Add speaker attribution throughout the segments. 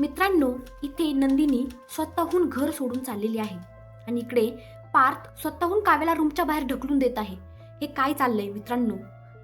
Speaker 1: मित्रांनो इथे नंदिनी स्वतःहून घर सोडून चाललेली आहे आणि इकडे पार्थ स्वतःहून काव्याला रूमच्या बाहेर ढकलून देत आहे. हे काय चाललंय मित्रांनो?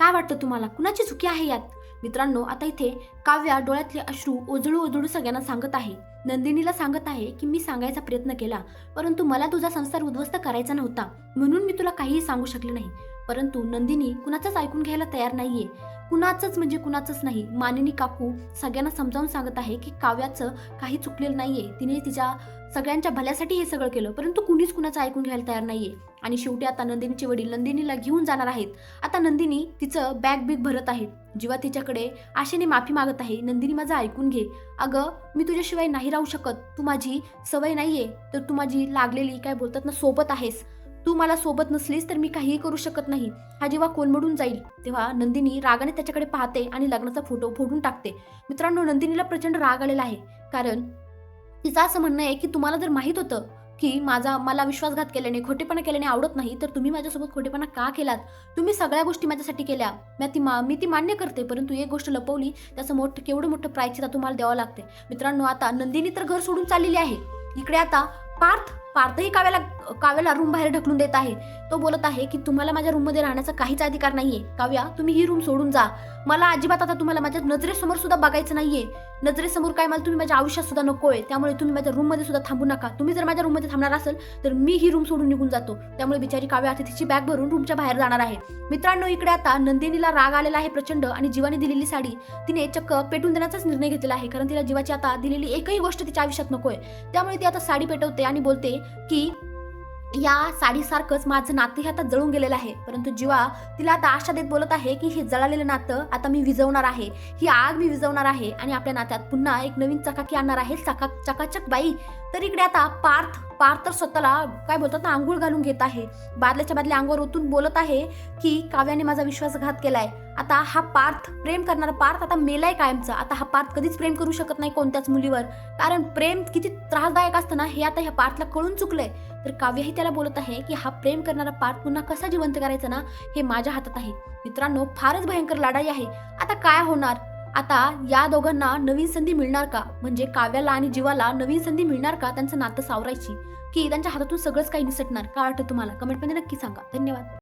Speaker 1: काय वाटतं तुम्हाला? कुणाची चुकी आहे यात? मित्रांनो आता इथे काव्या डोळ्यातले अश्रू ओजळू ओजळू सगळ्यांना सांगत आहे. नंदिनीला सांगत आहे की मी सांगायचा प्रयत्न केला परंतु मला तुझा संसार उद्ध्वस्त करायचा नव्हता म्हणून मी तुला काहीही सांगू शकले नाही. परंतु नंदिनी कुणाचंच ऐकून घ्यायला तयार नाहीये. कुणाचंच म्हणजे कुणाचंच नाही. मानिनी काकू सगळ्यांना समजावून सांगत आहे की काव्याचं काही चुकलेलं नाहीये. तिने तिच्या सगळ्यांच्या भल्यासाठी हे सगळं केलं परंतु कुणीच कुणाचं ऐकून घ्यायला तयार नाहीये. आणि शेवटी आता नंदिनीचे वडील नंदिनीला घेऊन जाणार आहेत. आता नंदिनी तिचं बॅग बिग भरत आहे. जेव्हा तिच्याकडे आशेने माफी मागत आहे नंदिनी माझं ऐकून घे. अगं मी तुझ्याशिवाय नाही राहू शकत. तू माझी सवय नाहीये. तर तू माझी लागलेली काय बोलतात ना सोबत आहेस. तू मला सोबत नसलीस तर मी काहीही करू शकत नाही. हा जेव्हा कोलमडून जाईल? तेव्हा नंदिनी रागाने त्याच्याकडे पाहते आणि लग्नाचा फोटो फोडून टाकते. मित्रांनो नंदिनीला प्रचंड राग आलेला आहे. कारण तिचं असं म्हणणं आहे की तुम्हाला जर माहीत होतं की माझा मला विश्वासघात केल्याने खोटेपणा केल्याने आवडत नाही तर तुम्ही माझ्यासोबत खोटेपणा का केलात? तुम्ही सगळ्या गोष्टी माझ्यासाठी केल्या. मी ती मा मी ती मान्य करते परंतु एक गोष्ट लपवली त्याचं मोठं केवढं मोठं प्रायचिता तुम्हाला द्यावं लागते. मित्रांनो आता नंदिनी तर घर सोडून चाललेली आहे. इकडे आता पार्थ पार्थही काव्याला काव्याला रूम बाहेर ढकलून देत आहे. तो बोलत आहे की तुम्हाला माझ्या रूममध्ये राहण्याचा काहीच अधिकार नाहीये. काव्या तुम्ही ही रूम सोडून जा. मला अजिबात आता तुम्हाला माझ्या नजरेसमोर सुद्धा बघायचं नाहीये. नजरेसमोर काय मला तुम्ही माझ्या आयुष्यात सुद्धा नकोय. त्यामुळे तुम्ही माझ्या रूममध्ये सुद्धा थांबू नका. तुम्ही जर माझ्या रूममध्ये थांबणार असेल तर मी ही रूम सोडून निघून जातो. त्यामुळे बिचारी काव्या आता तिची बॅग भरून रूमच्या बाहेर जाणार आहे. मित्रांनो इकडे आता नंदिनीला राग आलेला आहे प्रचंड आणि जीवाने दिलेली साडी तिने चक्क पेटून देण्याचाच निर्णय घेतलेला आहे. कारण तिला जीवाची आता दिलेली एकही गोष्ट तिच्या आयुष्यात नकोय. त्यामुळे ती आता साडी पेटवते आणि बोलते की या साडीसारखंच माझं नातंही आता जळून गेलेलं आहे. परंतु जीवा तिला आता आशा देत बोलत आहे की हे जळालेलं नातं आता मी विझवणार आहे. ही आग मी विझवणार आहे आणि आपल्या नात्यात पुन्हा एक नवीन चकाकी आणणार आहे. चका चकाचक बाई. तर इकडे आता पार्थ पार्थ तर स्वतःला काय बोलतात ना आंघोळ घालून घेत आहे. बादल्याच्या बादल्या अंगावर ओतून बोलत आहे की काव्याने माझा विश्वासघात केलाय. आता हा पार्थ प्रेम करणारा पार्थ आता मेलाय कायमचा. आता हा पार्थ कधीच प्रेम करू शकत नाही कोणत्याच मुलीवर. कारण प्रेम किती त्रासदायक असतं ना हे आता ह्या पार्थला कळून चुकलंय. तर काव्यही त्याला बोलत आहे की हा प्रेम करणारा पार्ट पुन्हा कसा जिवंत करायचा ना हे माझ्या हातात आहे. मित्रांनो फारच भयंकर लढाई आहे. आता काय होणार? आता या दोघांना नवीन संधी मिळणार का? म्हणजे काव्याला आणि जीवाला नवीन संधी मिळणार का? त्यांचं नातं सावरायची. की त्यांच्या हातातून सगळंच काही निसटणार? काय वाटतं तुम्हाला? कमेंटमध्ये नक्की सांगा. धन्यवाद.